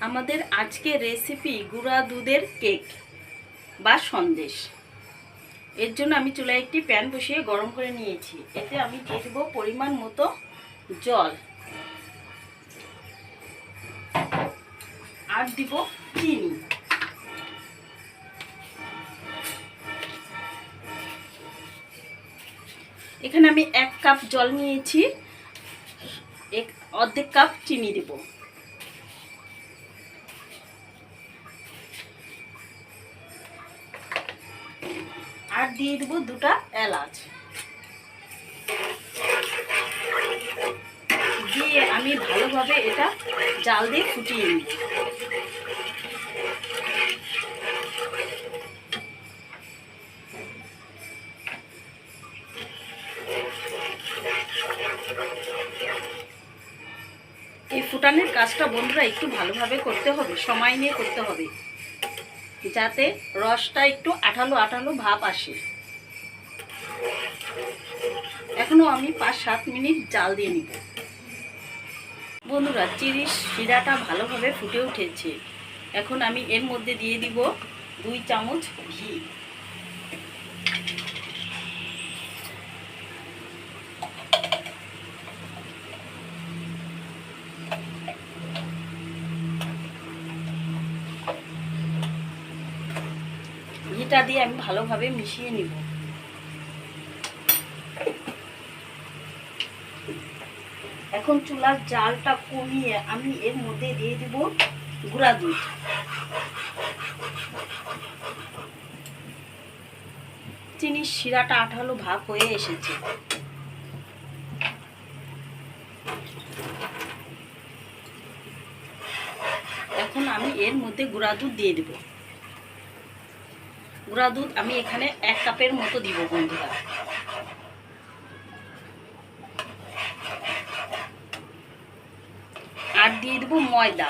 আমাদের আজকে রেসিপি গুঁড়া দুধের কেক বা সন্দেশ। এর জন্য আমি চুলায় একটি প্যান বসিয়ে গরম করে নিয়েছি। এতে আমি দিয়ে দেবো পরিমাণ মতো জল। আর দিব চিনি। এখানে আমি এক কাপ জল নিয়েছি। এক অর্ধেক কাপ চিনি দেবো। আর দিয়ে দেবো দুটা এলাচ। দিয়ে আমি ভালোভাবে এটা জাল দিয়ে ফুটিয়ে নিই এই ফুটানোর কাজটা বন্ধুরা একটু ভালোভাবে করতে হবে, সময় নিয়ে করতে হবে। যাতে রসটা একটু আঠালো আঠালো ভাব আসে। এখনও আমি পাঁচ সাত মিনিট জাল দিয়ে নিব। বন্ধুরা চিরিশ শিরাটা ভালোভাবে ফুটে উঠেছে। এখন আমি এর মধ্যে দিয়ে দিব দুই চামচ ঘি। ঘিটা দিয়ে আমি ভালোভাবে মিশিয়ে নিব। এখন চুলার জালটা কমিয়ে আমি এর মধ্যে দিয়ে দিব গুঁড়া দুধ। চিনির শিরাটা আঠালো ভাব হয়ে এসেছে। এখন আমি এর মধ্যে গুঁড়া দুধ দিয়ে দেবো। গুঁড়া দুধ আমি এখানে এক কাপের মতো দিব বন্ধুরা। আর দিয়ে দেবো ময়দা,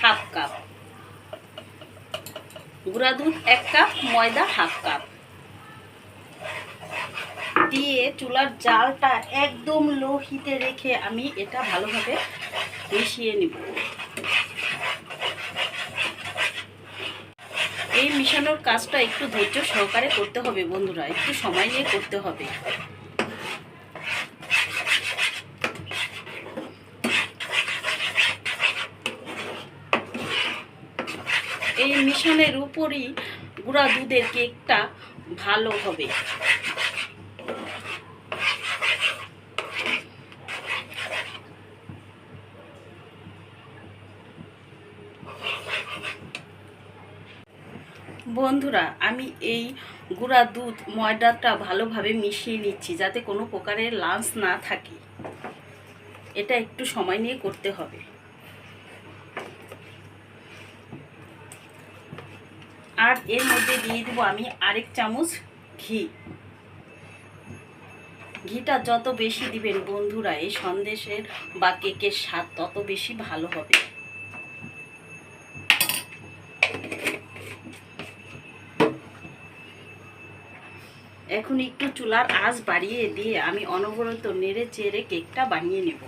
হাফ কাপ। গুঁড়া দুধ এক কাপ, ময়দা হাফ কাপ। দিয়ে চুলার জালটা একদম লো হিটে রেখে আমি এটা ভালোভাবে মিশিয়ে নিব এই মিশানোর কাজটা একটু ধৈর্য সহকারে করতে হবে বন্ধুরা, একটু সময় নিয়ে করতে হবে। এই মিশনের উপরই গুঁড়া দুধের কেকটা ভালো হবে। বন্ধুরা, আমি এই গুঁড়া দুধ, ময়দাটা ভালোভাবে মিশিয়ে নিচ্ছি যাতে কোনো প্রকারের লাঞ্চ না থাকে। এটা একটু সময় নিয়ে করতে হবে। আর এর মধ্যে দিয়ে দেবো আমি আরেক চামচ ঘি। ঘিটা যত বেশি দিবেন বন্ধুরা, এই সন্দেশের বা কেকের স্বাদ তত বেশি ভালো হবে। এখন একটু চুলার আঁচ বাড়িয়ে দিয়ে আমি অনবরত নেড়ে চেড়ে কেকটা বানিয়ে নেব।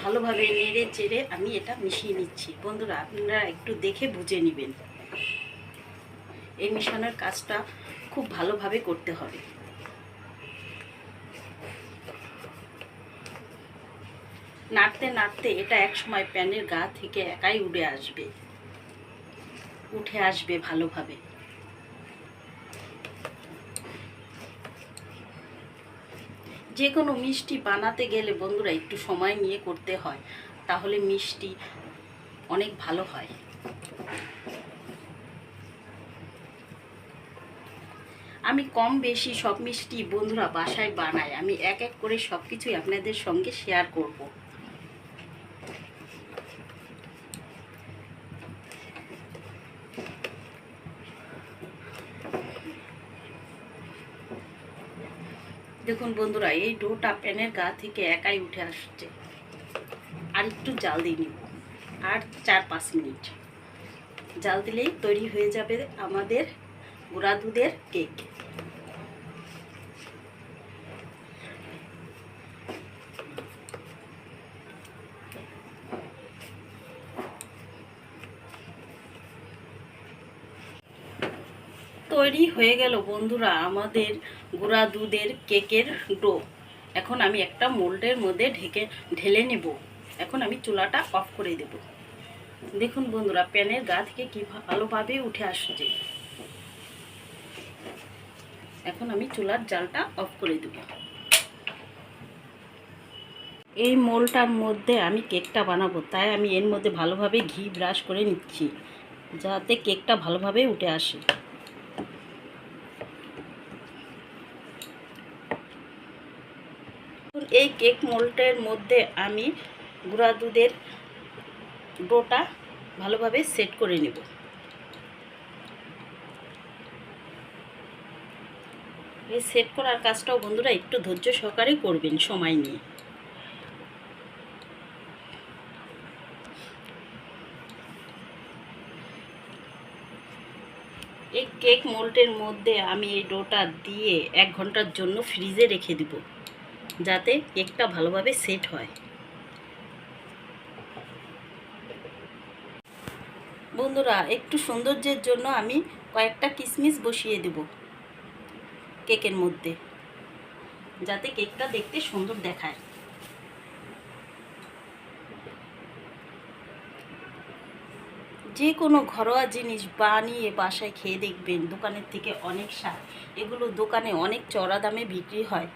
ভালোভাবে নেড়ে চেড়ে আমি এটা মিশিয়ে নিচ্ছি। বন্ধুরা, আপনারা একটু দেখে বুঝে নেবেন। এই মিশানোর কাজটা খুব ভালোভাবে করতে হবে। নাড়তে নাড়তে এটা এক সময় প্যানের গা থেকে একাই উড়ে আসবে। উঠে আসবে ভালোভাবে। যে কোনো মিষ্টি বানাতে গেলে বন্ধুরা একটু সময় নিয়ে করতে হয়, তাহলে মিষ্টি অনেক ভালো হয়। আমি কম বেশি সব মিষ্টি বন্ধুরা বাসায় বানাই। আমি এক এক করে সব কিছুই আপনাদের সঙ্গে শেয়ার করব। দেখুন বন্ধুরা, এই ডোটা প্যানের গা থেকে একাই উঠে আসছে। আর একটু জাল দিয়ে নিব। আর চার পাঁচ মিনিট। জাল দিলেই তৈরি হয়ে যাবে আমাদের গুঁড়া দুধের কেক। তৈরি হয়ে গেল বন্ধুরা আমাদের গুঁড়া দুধের কেকের ডো। এখন আমি একটা মোল্ডের মধ্যে ঢেকে, ঢেলে নেব। এখন আমি চুলাটা অফ করে দেব। দেখুন বন্ধুরা, প্যানের গা থেকে কি ভালোভাবে উঠে আসছে। এখন আমি চুলার জালটা অফ করে দেব। এই মোলটার মধ্যে আমি কেকটা বানাবো, তাই আমি এর মধ্যে ভালোভাবে ঘি ব্রাশ করে নিচ্ছি, যাতে কেকটা ভালোভাবে উঠে আসে। এই কেক মোল্ডের মধ্যে আমি গুঁড়া দুধের ডোটা ভালোভাবে সেট করে নেব। এই সেট করার কাজটাও বন্ধুরা একটু ধৈর্য সহকারে করবেন সময় নিয়ে। এই কেক মোল্ডের মধ্যে আমি এই ডোটা দিয়ে এক ঘণ্টার জন্য ফ্রিজে রেখে দিব। যাতে কেকটা ভালোভাবে সেট হয়। বন্ধুরা, একটু সৌন্দর্যের জন্য আমি কয়েকটা কিশমিশ বসিয়ে দেব কেকের মধ্যে, যাতে কেকটা দেখতে সুন্দর দেখায়। যে কোনো ঘরোয়া জিনিস বানিয়ে বাসায় খেয়ে দেখবেন, দোকানের থেকে অনেক সার এগুলো দোকানে অনেক চড়া দামে বিক্রি হয়।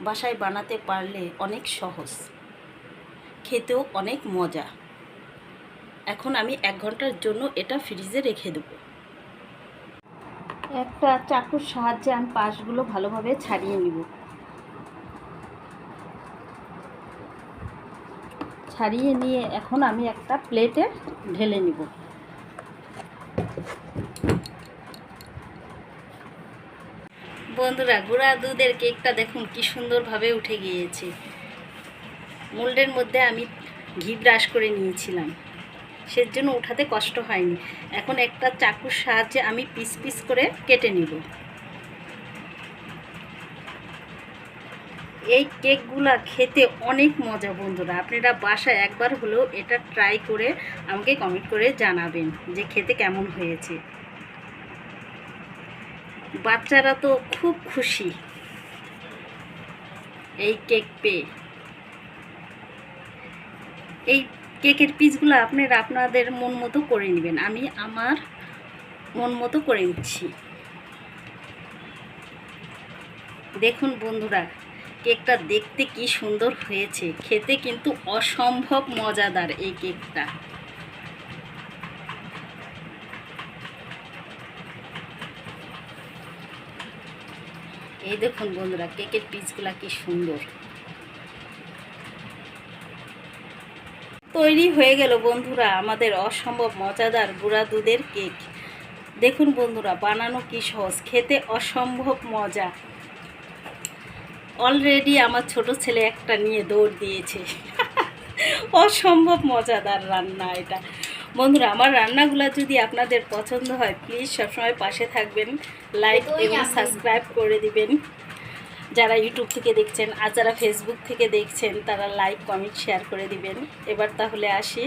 বাসায় বানাতে পারলে অনেক সহজ। খেতেও অনেক মজা। এখন আমি এক ঘণ্টার জন্য এটা ফ্রিজে রেখে দেবো। একটা চাকুর সাহায্যে আমি পাশগুলো ভালোভাবে ছাড়িয়ে নিব। ছাড়িয়ে নিয়ে এখন আমি একটা প্লেটে ঢেলে নিব। বন্ধুরা, গুঁড়া দুধের কেকটা দেখুন কি সুন্দরভাবে উঠে গিয়েছে। মোল্ডের মধ্যে আমি ঘি ব্রাশ করে নিয়েছিলাম। সেজন্য উঠাতে কষ্ট হয়নি। এখন একটা চাকুর সাহায্যে আমি পিস পিস করে কেটে নিব। এই কেকগুলা খেতে অনেক মজা বন্ধুরা, আপনারা বাসায় একবার হলেও এটা ট্রাই করে আমাকে কমেন্ট করে জানাবেন যে খেতে কেমন হয়েছে। বাচ্চারা তো খুব খুশি। এই কেক পেয়ে এই কেকের পিসগুলো আপনারা আপনাদের মন মতো করে নেবেন। আমি আমার মন মতো করে নিচ্ছি। দেখুন বন্ধুরা, কেকটা দেখতে কি সুন্দর হয়েছে। খেতে কিন্তু অসম্ভব মজাদার এই কেকটা। এই দেখুন বন্ধুরা, কেকের পিসগুলা কি সুন্দর। তৈরি হয়ে গেল বন্ধুরা আমাদের অসম্ভব মজাদার গুঁড়া দুধের কেক। দেখুন বন্ধুরা, বানানো কি সহজ, খেতে অসম্ভব মজা। অলরেডি আমার ছোট ছেলে একটা নিয়ে দৌড় দিয়েছে। অসম্ভব মজাদার রান্না এটা। বন্ধুরা আমার রান্নাগুলো যদি আপনাদের পছন্দ হয় প্লিজ সবসময় পাশে থাকবেন লাইক এবং সাবস্ক্রাইব করে দিবেন। যারা ইউটিউব থেকে দেখছেন আর যারা ফেসবুক থেকে দেখছেন তারা লাইক কমেন্ট শেয়ার করে দিবেন। এবার তাহলে আসি।